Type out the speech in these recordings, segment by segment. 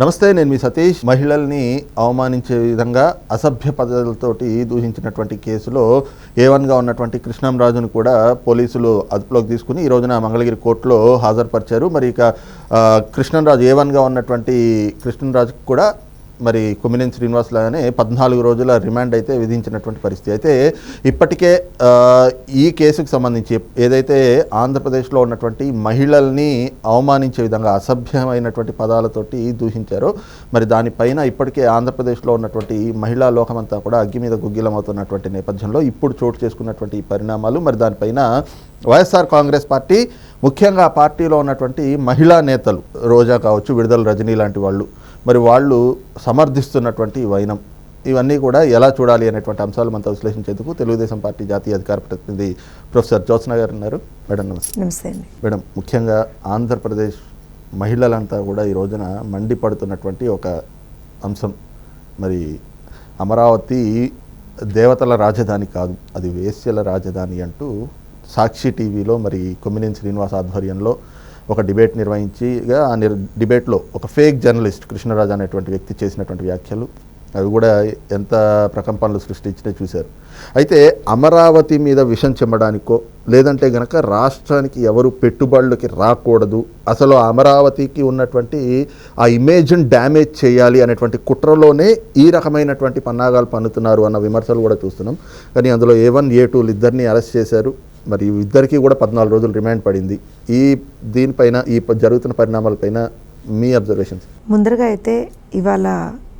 నమస్తే నేను మీ సతీష్. మహిళల్ని అవమానించే విధంగా అసభ్య పదాలతోటి దూషించినటువంటి కేసులో ఏ వన్గా ఉన్నటువంటి కృష్ణంరాజును కూడా పోలీసులు అదుపులోకి తీసుకుని ఈ రోజున మంగళగిరి కోర్టులో హాజరుపరిచారు. మరి ఇక కృష్ణంరాజు ఏ వన్గా ఉన్నటువంటి కృష్ణంరాజుకు కూడా మరి కొమ్మినేని శ్రీనివాస్ లాగానే పద్నాలుగు రోజుల రిమాండ్ అయితే విధించినటువంటి పరిస్థితి. అయితే ఇప్పటికే ఈ కేసుకు సంబంధించి ఏదైతే ఆంధ్రప్రదేశ్లో ఉన్నటువంటి మహిళల్ని అవమానించే విధంగా అసభ్యమైనటువంటి పదాలతోటి దూషించారో. మరి దానిపైన ఇప్పటికే ఆంధ్రప్రదేశ్లో ఉన్నటువంటి మహిళా లోకమంతా కూడా అగ్గి మీద గుగ్గిలమవుతున్నటువంటి నేపథ్యంలో ఇప్పుడు చోటు చేసుకున్నటువంటి పరిణామాలు మరి దానిపైన వైఎస్ఆర్ కాంగ్రెస్ పార్టీ ముఖ్యంగా ఆ పార్టీలో ఉన్నటువంటి మహిళా నేతలు రోజా కావచ్చు విడుదల రజనీ లాంటి వాళ్ళు మరి వాళ్ళు సమర్థిస్తున్నటువంటి వైనం. ఇవన్నీ కూడా ఎలా చూడాలి అనేటువంటి అంశాలు మనతో విశ్లేషించేందుకు తెలుగుదేశం పార్టీ జాతీయ అధికార ప్రతినిధి ప్రొఫెసర్ జ్యోత్స్న గారు ఉన్నారు. మేడం నమస్తే. నమస్తే అండి. మేడం ముఖ్యంగా ఆంధ్రప్రదేశ్ మహిళలంతా కూడా ఈ రోజున మండిపడుతున్నటువంటి ఒక అంశం. మరి అమరావతి దేవతల రాజధాని కాదు అది వేశ్యల రాజధాని అంటూ సాక్షి టీవీలో మరి కొమ్మినేని శ్రీనివాస్ ఆధ్వర్యంలో ఒక డిబేట్ నిర్వహించి ఆ నిర్ డిబేట్లో ఒక ఫేక్ జర్నలిస్ట్ కృష్ణరాజు అనేటువంటి వ్యక్తి చేసినటువంటి వ్యాఖ్యలు అవి కూడా ఎంత ప్రకంపనలు సృష్టించినా చూశారు. అయితే అమరావతి మీద విషం చెమ్మడానికో లేదంటే గనక రాష్ట్రానికి ఎవరు పెట్టుబడులకి రాకూడదు అసలు ఆ అమరావతికి ఉన్నటువంటి ఆ ఇమేజ్ని డ్యామేజ్ చేయాలి అనేటువంటి కుట్రలోనే ఈ రకమైనటువంటి పన్నాగాలు పన్నుతున్నారు అన్న విమర్శలు కూడా చూస్తున్నాం. కానీ అందులో ఏ వన్ ఏ టూలు ఇద్దరిని అరెస్ట్ చేశారు. మరి ఇద్దరికీ కూడా పద్నాలుగు రోజులు రిమాండ్ పడింది. ఈ దీనిపైన ఈ జరుగుతున్న పరిణామాలపైన మీ అబ్జర్వేషన్స్ ముందరగా అయితే ఇవాళ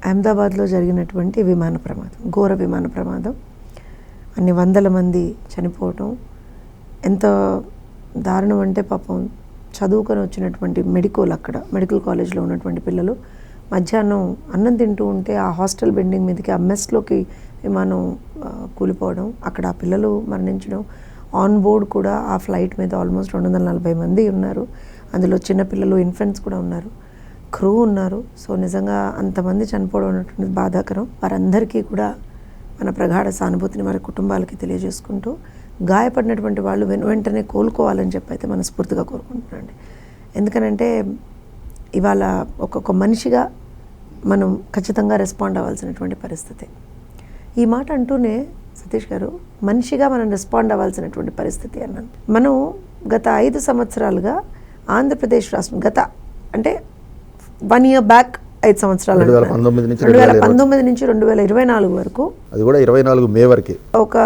అహ్మదాబాద్లో జరిగినటువంటి విమాన ప్రమాదం ఘోర విమాన ప్రమాదం. అన్ని వందల మంది చనిపోవటం. ఎంత దారుణం అంటే పాపం చదువుకొని వచ్చినటువంటి మెడికల్ అక్కడ మెడికల్ కాలేజ్లో ఉన్నటువంటి పిల్లలు మధ్యాహ్నం అన్నం తింటూ ఉంటే ఆ హాస్టల్ బిల్డింగ్ మీదకి ఆ మెస్లోకి విమానం కూలిపోవడం అక్కడ ఆ పిల్లలు మరణించడం ఆన్ బోర్డ్ కూడా ఆ ఫ్లైట్ మీద ఆల్మోస్ట్ రెండు వందల నలభై మంది ఉన్నారు. అందులో చిన్నపిల్లలు ఇన్ఫెంట్స్ కూడా ఉన్నారు. క్రూ ఉన్నారు. సో నిజంగా అంతమంది చనిపోవడం అనేటువంటిది బాధాకరం. వారందరికీ కూడా మన ప్రగాఢ సానుభూతిని వారి కుటుంబాలకి తెలియజేసుకుంటూ గాయపడినటువంటి వాళ్ళు వెను వెంటనే కోలుకోవాలని చెప్పి అయితే మనస్ఫూర్తిగా కోరుకుంటున్నాండి ఎందుకనంటే ఇవాళ ఒక్కొక్క మనిషిగా మనం ఖచ్చితంగా రెస్పాండ్ అవ్వాల్సినటువంటి పరిస్థితి. ఈ మాట అంటూనే సతీష్ గారు మనిషిగా మనం రెస్పాండ్ అవ్వాల్సినటువంటి పరిస్థితి అన్నాను. మనం గత ఐదు సంవత్సరాలుగా ఆంధ్రప్రదేశ్ రాష్ట్రం గత అంటే వన్ ఇయర్ బ్యాక్ ఐదు సంవత్సరాలు రెండు వేల అంటున్నాను. పంతొమ్మిది నుంచి రెండు వేల రెండు వేల పంతొమ్మిది నుంచి రెండు వేల ఇరవై నాలుగు వరకు అది కూడా ఇరవై నాలుగు మే వరకే. ఒక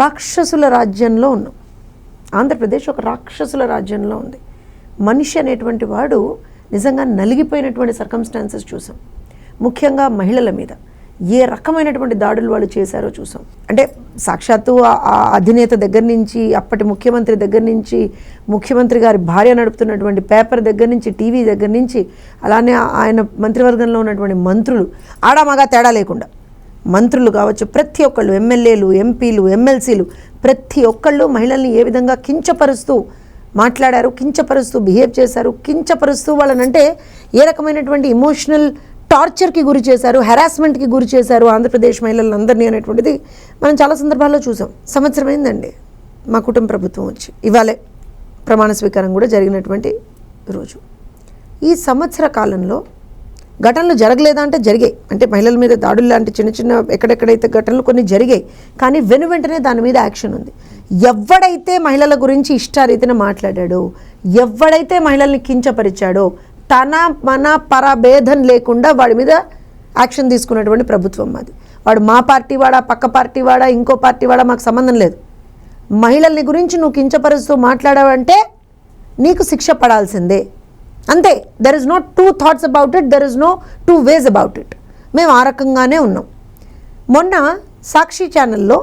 రాక్షసుల రాజ్యంలో ఉన్నాం. ఆంధ్రప్రదేశ్ ఒక రాక్షసుల రాజ్యంలో ఉంది. మనిషి అనేటువంటి వాడు నిజంగా నలిగిపోయినటువంటి సర్కమ్స్టాన్సెస్ చూసాం. ముఖ్యంగా మహిళల మీద. ఏ రకమైనటువంటి దాడులు వాళ్ళు చేశారో చూసాం. అంటే సాక్షాత్తు ఆ- అధినేత దగ్గర నుంచి అప్పటి ముఖ్యమంత్రి దగ్గర నుంచి ముఖ్యమంత్రి గారి భార్య నడుపుతున్నటువంటి పేపర్ దగ్గర నుంచి టీవీ దగ్గర నుంచి అలానే ఆయన మంత్రివర్గంలో ఉన్నటువంటి మంత్రులు ఆడామగా తేడా లేకుండా. మంత్రులు కావచ్చు ప్రతి ఒక్కళ్ళు ఎమ్మెల్యేలు ఎంపీలు ఎమ్మెల్సీలు ప్రతి ఒక్కళ్ళు మహిళల్ని ఏ విధంగా కించపరుస్తూ మాట్లాడారు కించపరుస్తూ బిహేవ్ చేశారు కించపరుస్తూ వాళ్ళనంటే ఏ రకమైనటువంటి ఇమోషనల్ టార్చర్కి గురి చేశారు హెరాస్మెంట్కి గురి చేశారు ఆంధ్రప్రదేశ్ మహిళలందరినీ అనేటువంటిది మనం చాలా సందర్భాల్లో చూసాం. సంవత్సరం మా కుటుంబ ప్రభుత్వం వచ్చి. ఇవాళే ప్రమాణ స్వీకారం కూడా జరిగినటువంటి రోజు. ఈ సంవత్సర కాలంలో ఘటనలు జరగలేదా అంటే జరిగాయి. అంటే మహిళల మీద దాడులు లాంటి చిన్న చిన్న ఎక్కడెక్కడైతే ఘటనలు కొన్ని జరిగాయి కానీ వెను వెంటనే దాని మీద యాక్షన్ ఉంది. ఎవడైతే మహిళల గురించి ఇష్టారీతిన మాట్లాడాడో ఎవడైతే మహిళల్ని కించపరిచాడో తన మన పరభేదం లేకుండా వాడి మీద యాక్షన్ తీసుకున్నటువంటి ప్రభుత్వం మాది వాడు మా పార్టీ వాడా పక్క పార్టీ వాడా ఇంకో పార్టీ వాడా మాకు సంబంధం లేదు. మహిళల్ని గురించి నువ్వు కించపరుస్తూ మాట్లాడావంటే నీకు శిక్ష పడాల్సిందే. అంతే. There is no two thoughts about it there is no two ways about it మేము ఆ రకంగానే ఉన్నాం. మొన్న సాక్షి ఛానల్లో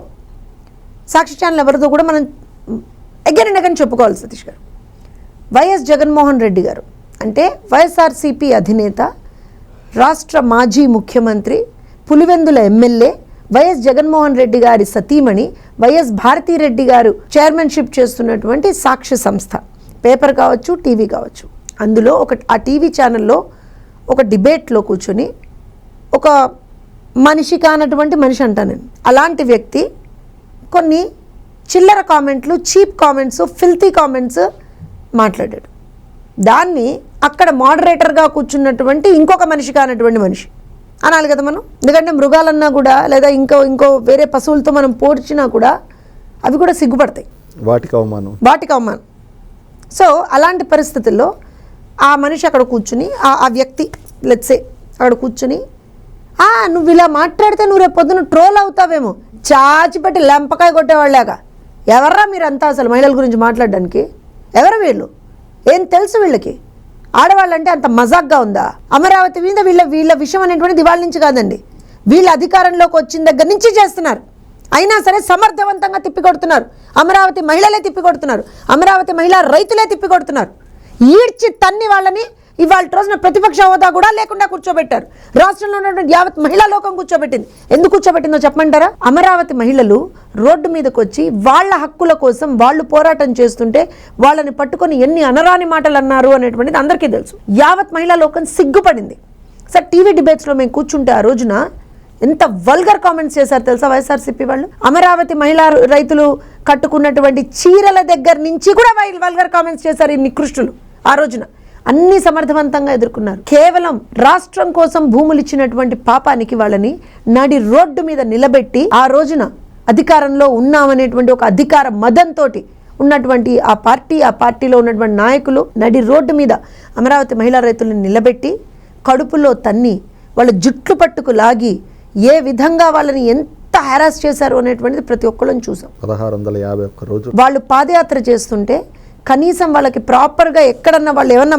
సాక్షి ఛానల్ ఎవరితో కూడా మనం అగైన్ అండ్ అగైన్ చెప్పుకోవాలి సతీష్ గారు. వైఎస్ జగన్మోహన్ రెడ్డి గారు. అంటే వైఎస్ఆర్సీపీ అధినేత రాష్ట్ర మాజీ ముఖ్యమంత్రి పులివెందుల ఎమ్మెల్యే వైఎస్ జగన్మోహన్ రెడ్డి గారి సతీమణి వైఎస్ భారతీరెడ్డి గారు చైర్మన్షిప్ చేస్తున్నటువంటి సాక్షి సంస్థ. పేపర్ కావచ్చు టీవీ కావచ్చు. అందులో ఒక ఆ టీవీ ఛానల్లో ఒక డిబేట్లో కూర్చొని ఒక మనిషి కానటువంటి మనిషి అంటాను నేను. అలాంటి వ్యక్తి కొన్ని చిల్లర కామెంట్లు చీప్ కామెంట్స్ ఫిల్తీ కామెంట్స్ మాట్లాడాడు. దాన్ని అక్కడ మోడరేటర్గా కూర్చున్నటువంటి ఇంకొక మనిషి కానటువంటి మనిషి. అనాలి కదా మనం. ఎందుకంటే మృగాలన్నా కూడా లేదా ఇంకో ఇంకో వేరే పశువులతో మనం పోడ్చినా కూడా అవి కూడా సిగ్గుపడతాయి. వాటికి అవమానం. వాటికి అవమానం. సో అలాంటి పరిస్థితుల్లో ఆ మనిషి అక్కడ కూర్చుని ఆ వ్యక్తి లెట్సే అక్కడ కూర్చుని "ఆ, నువ్వు ఇలా మాట్లాడితే నువ్వు రేపు పొద్దున ట్రోల్ అవుతావేమో. చాచిపెట్టి లెంపకాయ కొట్టేవాళ్ళాగా. ఎవర్రా మీరంతా అసలు మహిళల గురించి మాట్లాడడానికి? ఎవరు వీళ్ళు? ఏం తెలుసు వీళ్ళకి? ఆడవాళ్ళంటే అంత మజాక్గా ఉందా? అమరావతి మీద వీళ్ళ వీళ్ళ విషయం అనేటువంటిది ఇవాళ నుంచి కాదండి. వీళ్ళ అధికారంలోకి వచ్చిన దగ్గర నుంచి చేస్తున్నారు. అయినా సరే సమర్థవంతంగా తిప్పికొడుతున్నారు. అమరావతి మహిళలే తిప్పికొడుతున్నారు. అమరావతి మహిళా రైతులే తిప్పికొడుతున్నారు. ఈడ్చి తన్ని వాళ్ళని ఇవాళ రోజున ప్రతిపక్ష హోదా కూడా లేకుండా కూర్చోబెట్టారు. రాష్ట్రంలో ఉన్నటువంటి యావత్ మహిళా లోకం కూర్చోబెట్టింది. ఎందుకు కూర్చోబెట్టిందో చెప్పమంటారా? అమరావతి మహిళలు రోడ్డు మీదకి వచ్చి వాళ్ళ హక్కుల కోసం వాళ్ళు పోరాటం చేస్తుంటే వాళ్ళని పట్టుకొని ఎన్ని అనరాని మాటలు అన్నారు అనేటువంటిది అందరికీ తెలుసు. యావత్ మహిళా లోకం సిగ్గుపడింది. సార్ టీవీ డిబేట్స్లో మేము కూర్చుంటే ఆ రోజున ఎంత వల్గర్ కామెంట్స్ చేశారు తెలుసా వైఎస్ఆర్సీపీ వాళ్ళు? అమరావతి మహిళా రైతులు కట్టుకున్నటువంటి చీరల దగ్గర నుంచి కూడా వై- వల్గర్ కామెంట్స్ చేశారు ఈ నికృష్టులు ఆ రోజున. అన్ని సమర్థవంతంగా ఎదుర్కొన్నారు. కేవలం రాష్ట్రం కోసం భూములు ఇచ్చినటువంటి పాపానికి వాళ్ళని నడి రోడ్డు మీద నిలబెట్టి ఆ రోజున అధికారంలో ఉన్నామనేటువంటి ఒక అధికార మదంతో ఉన్నటువంటి ఆ పార్టీ ఆ పార్టీలో ఉన్నటువంటి నాయకులు నడి రోడ్డు మీద అమరావతి మహిళా రైతులను నిలబెట్టి కడుపులో తన్ని వాళ్ళ జుట్లు పట్టుకు లాగి ఏ విధంగా వాళ్ళని ఎంత హెరాస్ చేశారు అనేటువంటిది ప్రతి ఒక్కళ్ళని చూసాం. పదహారు వందల యాభై ఒక్క రోజు వాళ్ళు పాదయాత్ర చేస్తుంటే కనీసం వాళ్ళకి ప్రాపర్గా ఎక్కడన్నా వాళ్ళు ఏమన్నా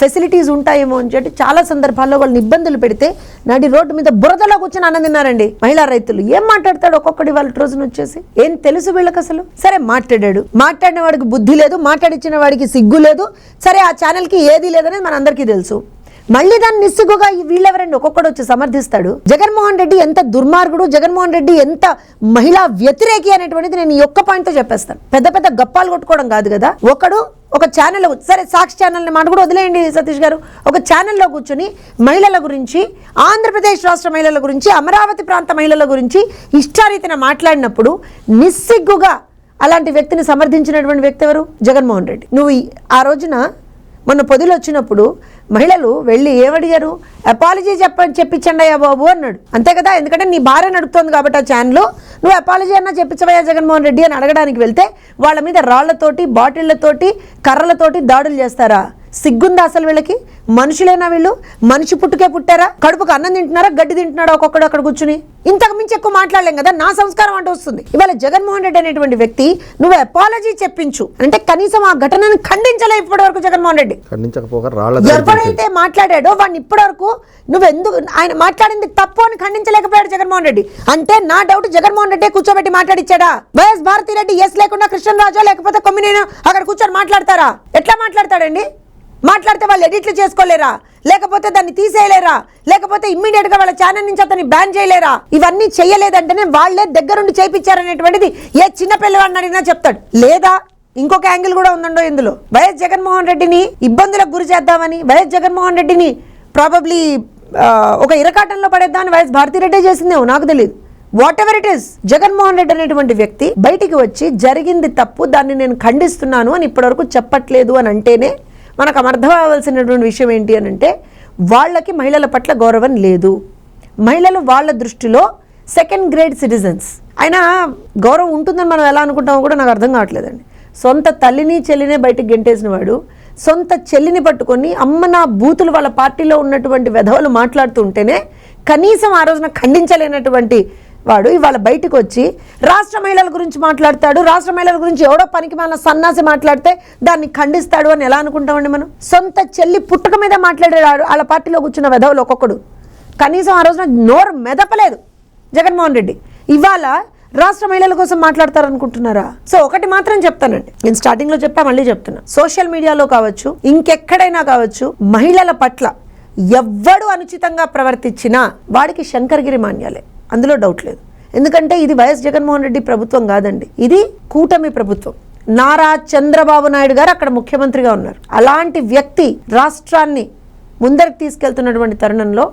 ఫెసిలిటీస్ ఉంటాయేమో అని చెప్పి చాలా సందర్భాల్లో వాళ్ళని ఇబ్బందులు పెడితే నాటి రోడ్డు మీద బురదలో కూర్చొని ఆనందిన్నారండి మహిళా రైతులు. ఏం మాట్లాడతాడు ఒక్కొక్కటి వాళ్ళ రోజున వచ్చేసి? ఏం తెలుసు వీళ్ళకి అసలు? సరే మాట్లాడాడు. మాట్లాడిన వాడికి బుద్ధి లేదు మాట్లాడించిన వాడికి సిగ్గు లేదు. సరే ఆ ఛానల్కి ఏది లేదనేది మన అందరికీ తెలుసు. మళ్ళీ దాన్ని నిస్సిగ్గుగా ఈ వీళ్ళెవరండి ఒక్కొక్కడు వచ్చి సమర్థిస్తాడు? జగన్మోహన్ రెడ్డి ఎంత దుర్మార్గుడు జగన్మోహన్ రెడ్డి ఎంత మహిళా వ్యతిరేకి అనేటువంటిది నేను ఈ ఒక్క పాయింట్తో చెప్పేస్తాను. పెద్ద పెద్ద గప్పాలు కొట్టుకోవడం కాదు కదా? ఒకడు ఒక ఛానల్ సరే సాక్షి ఛానల్ని మాట కూడా వదిలేయండి సతీష్ గారు. ఒక ఛానల్లో కూర్చొని మహిళల గురించి ఆంధ్రప్రదేశ్ రాష్ట్ర మహిళల గురించి అమరావతి ప్రాంత మహిళల గురించి ఇష్టారీతిన మాట్లాడినప్పుడు నిస్సిగ్గుగా అలాంటి వ్యక్తిని సమర్థించినటువంటి వ్యక్తి ఎవరు? జగన్మోహన్ రెడ్డి. నువ్వు ఆ రోజున మొన్న పొదులు వచ్చినప్పుడు మహిళలు వెళ్ళి ఏమడిగారు? అపాలజీ చెప్ప చెప్పించండి అయ్యా బాబు అన్నాడు. అంతే కదా? ఎందుకంటే నీ భార్య నడుపుతోంది కాబట్టి ఆ ఛానల్ నువ్వు అపాలజీ అన్నా చెప్పించవయ్యా జగన్మోహన్ రెడ్డి అని అడగడానికి వెళ్తే వాళ్ళ మీద రాళ్ళతోటి బాటిళ్ళతోటి కర్రలతోటి దాడులు చేస్తారా? సిగ్గుందా అసలు వీళ్ళకి? మనుషులేనా వీళ్ళు? మనిషి పుట్టుకే పుట్టారా? కడుపుకు అన్నం తింటున్నారా? గడ్డి తింటున్నారా? ఒక్కొక్కడు అక్కడ కూర్చుని? ఇంతకు మించి ఎక్కువ మాట్లాడలేం కదా? నా సంస్కారం అంటూ వస్తుంది. ఇవాళ జగన్మోహన్ రెడ్డి అనేటువంటి వ్యక్తి నువ్వు అపాలజీ చెప్పించు. అంటే కనీసం ఆ ఘటనను ఖండించలే ఇప్పటి వరకు జగన్మోహన్ రెడ్డి. ఎవడైతే మాట్లాడాడో వాడిని ఇప్పటివరకు నువ్వు ఎందుకు ఆయన మాట్లాడింది తప్పు అని ఖండించలేకపోయాడు జగన్మోహన్ రెడ్డి. అంటే నా డౌట్ జగన్మోహన్ రెడ్డి కూర్చోబెట్టి మాట్లాడిచ్చాడా? వైఎస్ భారతి రెడ్డి ఎస్ లేకుండా కృష్ణరాజు లేకపోతే కొమ్మినేను అక్కడ కూర్చొని మాట్లాడతారా? ఎట్లా మాట్లాడతాడండి? మాట్లాడితే వాళ్ళు ఎడిట్లు చేసుకోలేరా? లేకపోతే దాన్ని తీసేయలేరా? లేకపోతే ఇమ్మీడియట్గా వాళ్ళ ఛానల్ నుంచి అతన్ని బ్యాన్ చేయలేరా? ఇవన్నీ చేయలేదంటేనే వాళ్ళే దగ్గరుండి చేయించారనేటువంటిది ఏ చిన్న పిల్లవాడిని అడిగినా చెప్తాడు. లేదా ఇంకొక యాంగిల్ కూడా ఉందండో ఇందులో. వైఎస్ జగన్మోహన్ రెడ్డిని ఇబ్బందులకు గురి చేద్దామని వైఎస్ జగన్మోహన్ రెడ్డిని ప్రాబబ్లీ ఒక ఇరకాటంలో పడేద్దామని వైఎస్ భారతిరెడ్డి చేసిందేమో నాకు తెలియదు whatever it is Jaganmohan Reddy అనేటువంటి వ్యక్తి బయటికి వచ్చి జరిగింది తప్పు దాన్ని నేను ఖండిస్తున్నాను అని ఇప్పటివరకు చెప్పట్లేదు అని అంటేనే మనకు అర్థం అవ్వాల్సినటువంటి విషయం ఏంటి అని అంటే వాళ్ళకి మహిళల పట్ల గౌరవం లేదు. మహిళలు వాళ్ళ దృష్టిలో సెకండ్ గ్రేడ్ సిటిజన్స్ అయినా గౌరవం ఉంటుందని మనం ఎలా అనుకుంటామో కూడా నాకు అర్థం కావట్లేదండి. సొంత తల్లిని చెల్లినే బయటకు గెంటేసిన వాడు సొంత చెల్లిని పట్టుకొని అమ్మ నా బూతులు వాళ్ళ పార్టీలో ఉన్నటువంటి వెధవలు మాట్లాడుతుంటేనే కనీసం ఆ రోజున ఖండించలేనటువంటి వాడు ఇవాళ బయటకు వచ్చి రాష్ట్ర మహిళల గురించి మాట్లాడతాడు. రాష్ట్ర మహిళల గురించి ఎవడో పనికి మన సన్నాసి మాట్లాడితే దాన్ని ఖండిస్తాడు అని ఎలా అనుకుంటామండి మనం? సొంత చెల్లి పుట్టుక మీద మాట్లాడాడు. వాళ్ళ పార్టీలో కూర్చున్న వెధవలు ఒక్కొక్కడు. కనీసం ఆ రోజున నోరు మెదపలేదు జగన్మోహన్ రెడ్డి. ఇవాళ రాష్ట్ర మహిళల కోసం మాట్లాడతారనుకుంటున్నారా? సో ఒకటి మాత్రం చెప్తానండి. నేను స్టార్టింగ్లో చెప్పా మళ్ళీ చెప్తున్నా. సోషల్ మీడియాలో కావచ్చు ఇంకెక్కడైనా కావచ్చు మహిళల పట్ల ఎవ్వడు అనుచితంగా ప్రవర్తించినా వాడికి శంకరగిరి మాన్యాలే. అందులో డౌట్ లేదు. ఎందుకంటే ఇది వైఎస్ జగన్మోహన్ రెడ్డి ప్రభుత్వం కాదండి. ఇది కూటమి ప్రభుత్వం. నారా చంద్రబాబు నాయుడు గారు అక్కడ ముఖ్యమంత్రిగా ఉన్నారు. అలాంటి వ్యక్తి రాష్ట్రాన్ని ముందరికి తీసుకెళ్తున్నటువంటి తరుణంలో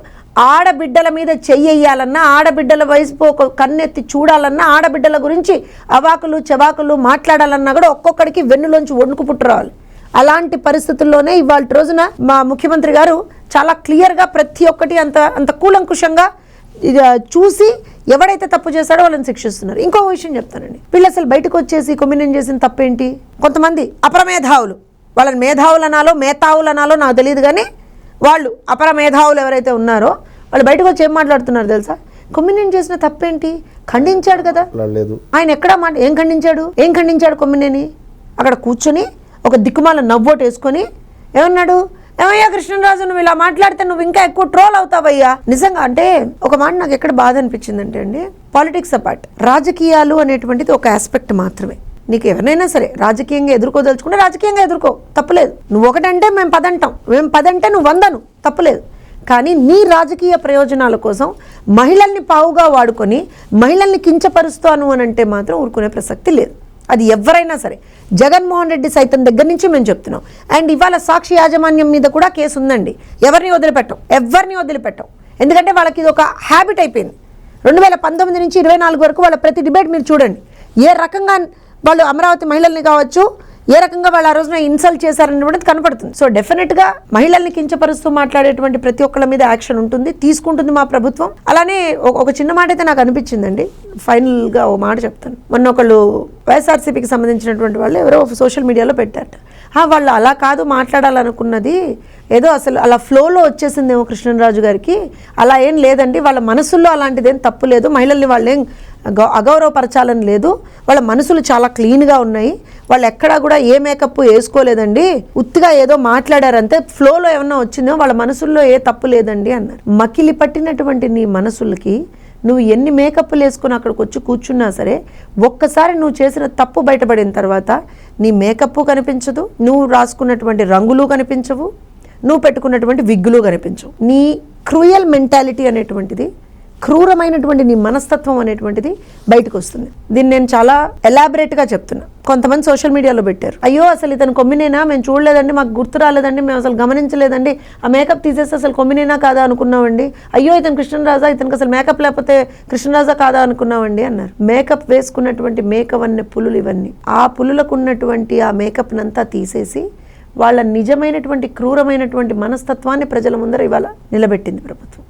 ఆడబిడ్డల మీద చెయ్యాలన్నా ఆడబిడ్డల వయసు ఒక కన్నెత్తి చూడాలన్నా ఆడబిడ్డల గురించి అవాకులు చవాకులు మాట్లాడాలన్నా కూడా ఒక్కొక్కడికి వెన్నులోంచి వణుకు పుట్టు రావాలి. అలాంటి పరిస్థితుల్లోనే ఇవాళ రోజున మా ముఖ్యమంత్రి గారు చాలా క్లియర్గా ప్రతి ఒక్కటి అంత అంత కూలంకుషంగా చూసి ఎవడైతే తప్పు చేశాడో వాళ్ళని శిక్షిస్తున్నారు. ఇంకో విషయం చెప్తానండి. వీళ్ళు అసలు బయటకు వచ్చేసి కొమ్మినేం చేసిన తప్పేంటి? కొంతమంది అపరమేధావులు. వాళ్ళని మేధావులు అనాలో మేధావులు అనాలో నాకు తెలియదు కానీ వాళ్ళు అపర మేధావులు ఎవరైతే ఉన్నారో వాళ్ళు బయటకు వచ్చి ఏం మాట్లాడుతున్నారు తెలుసా? కొమ్మినేని చేసిన తప్పేంటి? ఖండించాడు కదా. లేదు. ఆయన ఎక్కడ మాట ఏం ఖండించాడు? ఏం ఖండించాడు కొమ్మినేని? అక్కడ కూర్చొని ఒక దిక్కుమాల నవ్వోటు వేసుకొని ఏమన్నాడు? ఏమయ్యా కృష్ణరాజు నువ్వు ఇలా మాట్లాడితే నువ్వు ఇంకా ఎక్కువ ట్రోల్ అవుతావయ్యా? నిజంగా అంటే ఒక మాట నాకు ఎక్కడ బాధ అనిపించిందంటే అండి పాలిటిక్స్ అపార్ట్ రాజకీయాలు అనేటువంటిది ఒక ఆస్పెక్ట్ మాత్రమే. నీకు ఎవరైనా సరే రాజకీయంగా ఎదుర్కోదలుచుకుంటే రాజకీయంగా ఎదుర్కో తప్పలేదు. నువ్వు ఒకటంటే మేము పదంటాం మేము పదంటే నువ్వు వందను తప్పలేదు. కానీ నీ రాజకీయ ప్రయోజనాల కోసం మహిళల్ని పావుగా వాడుకొని మహిళల్ని కించపరుస్తాను అని అంటే మాత్రం ఊరుకునే ప్రసక్తి లేదు. అది ఎవరైనా సరే. జగన్మోహన్ రెడ్డి సైతం దగ్గర నుంచి మేము చెప్తున్నాం. అండ్ ఇవాళ సాక్షి యాజమాన్యం మీద కూడా కేసు ఉందండి. ఎవరిని వదిలిపెట్టం? ఎవరిని వదిలిపెట్టం? ఎందుకంటే వాళ్ళకి ఇది ఒక హ్యాబిట్ అయిపోయింది. రెండు వేల పంతొమ్మిది నుంచి ఇరవై నాలుగు వరకు వాళ్ళ ప్రతి డిబేట్ మీరు చూడండి. ఏ రకంగా వాళ్ళు అమరావతి మహిళల్ని కావచ్చు ఏ రకంగా వాళ్ళు ఆ రోజున ఇన్సల్ట్ చేశారనేటువంటిది కనపడుతుంది. సో డెఫినెట్గా మహిళల్ని కించపరుస్తూ మాట్లాడేటువంటి ప్రతి ఒక్కళ్ళ మీద యాక్షన్ ఉంటుంది తీసుకుంటుంది మా ప్రభుత్వం. అలానే ఒక- చిన్న మాట అయితే నాకు అనిపించిందండి. ఫైనల్గా ఓ మాట చెప్తాను. మొన్న ఒకళ్ళు వైఎస్ఆర్సీపీకి సంబంధించినటువంటి వాళ్ళు ఎవరో సోషల్ మీడియాలో పెట్టారట. వాళ్ళు అలా కాదు మాట్లాడాలనుకున్నది. ఏదో అసలు అలా ఫ్లోలో వచ్చేసిందేమో కృష్ణరాజు గారికి. అలా ఏం లేదండి. వాళ్ళ మనసుల్లో అలాంటిదేం తప్పు లేదు. మహిళల్ని వాళ్ళేం ఏం అగౌరవపరచాలని లేదు. వాళ్ళ మనసులు చాలా క్లీన్గా ఉన్నాయి. వాళ్ళు ఎక్కడా కూడా ఏ మేకప్ వేసుకోలేదండి. ఉత్తిగా ఏదో మాట్లాడారంతే ఫ్లోలో ఏమన్నా వచ్చిందో వాళ్ళ మనసుల్లో ఏ తప్పు లేదండి అన్నారు. మకిలి పట్టినటువంటి నీ మనసులకి నువ్వు ఎన్ని మేకప్లు వేసుకుని అక్కడికి వచ్చి కూర్చున్నా సరే ఒక్కసారి నువ్వు చేసిన తప్పు బయటపడిన తర్వాత నీ మేకప్ కనిపించదు. నువ్వు రాసుకున్నటువంటి రంగులు కనిపించవు. నువ్వు పెట్టుకున్నటువంటి విగ్గులు కనిపించవు. నీ క్రూయల్ మెంటాలిటీ అనేటువంటిది క్రూరమైనటువంటి నీ మనస్తత్వం అనేటువంటిది బయటకు వస్తుంది దీన్ని నేను చాలా ఎలాబరేట్గా చెప్తున్నా. కొంతమంది సోషల్ మీడియాలో పెట్టారు. అయ్యో అసలు ఇతను కొమ్మినేనా? మేము చూడలేదండి మాకు గుర్తు రాలేదండి మేము అసలు గమనించలేదండి. ఆ మేకప్ తీసేస్తే అసలు కొమ్మినేనా కాదా అనుకున్నామండి. అయ్యో ఇతను కృష్ణరాజా ఇతనికి అసలు మేకప్ లేకపోతే కృష్ణరాజా కాదా అనుకున్నామండి అన్నారు. మేకప్ వేసుకున్నటువంటి మేకవన్న పులులు ఇవన్నీ. ఆ పులులకు ఉన్నటువంటి ఆ మేకప్నంతా తీసేసి వాళ్ళ నిజమైనటువంటి క్రూరమైనటువంటి మనస్తత్వాన్ని ప్రజల ముందర ఇవాళ నిలబెట్టింది ప్రభుత్వం.